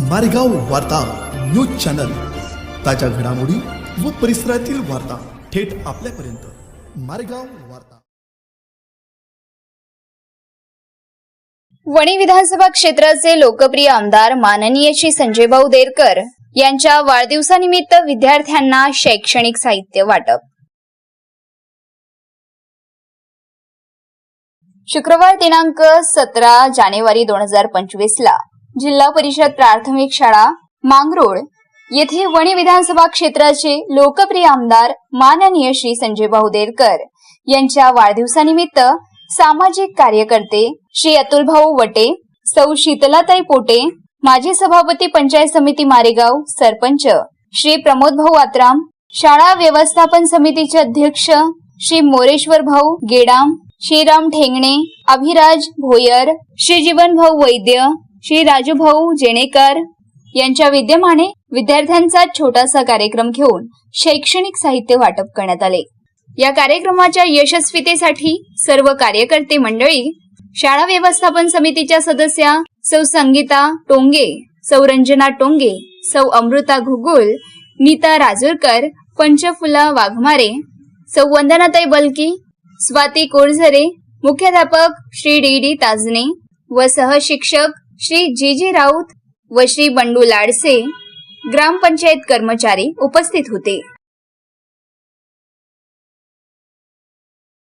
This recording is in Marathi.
मारेगाव वार्ता न्यूज चॅनल. ताज्या घडामोडी व परिसरातील वार्ता थेट आपल्यापर्यंत. मारेगाव वार्ता. वणी विधानसभा क्षेत्राचे लोकप्रिय आमदार माननीय श्री संजय भाऊ देरकर यांच्या वाढदिवसानिमित्त विद्यार्थ्यांना शैक्षणिक साहित्य वाटप. शुक्रवार दिनांक सतरा जानेवारी दोन हजार पंचवीस ला जिल्हा परिषद प्राथमिक शाळा मांगरोळ येथे वणी विधानसभा क्षेत्राचे लोकप्रिय आमदार माननीय श्री संजय भाऊ देरकर यांच्या वाढदिवसानिमित्त सामाजिक कार्यकर्ते श्री अतुल भाऊ वटे सौ शीतलाताई पोटे माजी सभापती पंचायत समिती मारेगाव सरपंच श्री प्रमोद भाऊ आत्राम शाळा व्यवस्थापन समितीचे अध्यक्ष श्री मोरेश्वर भाऊ गेडाम श्रीराम ठेंगणे अभिराज भोयर श्री जीवन भाऊ वैद्य श्री राजूभाऊ जेणेकर यांच्या विद्यमाने विद्यार्थ्यांचा छोटासा कार्यक्रम घेऊन शैक्षणिक साहित्य वाटप करण्यात आले. या कार्यक्रमाच्या यशस्वीतेसाठी सर्व कार्यकर्ते मंडळी शाळा व्यवस्थापन समितीच्या सदस्या सौ संगीता टोंगे सौ रंजना टोंगे सौ अमृता घुगुल नीता राजूरकर पंचफुला वाघमारे सौ वंदनाताई बलकी स्वाती कोरझरे मुख्याध्यापक श्री डी डी ताजने व सहशिक्षक श्री जी जे राऊत व श्री बंडू लाडसे ग्रामपंचायत कर्मचारी उपस्थित होते.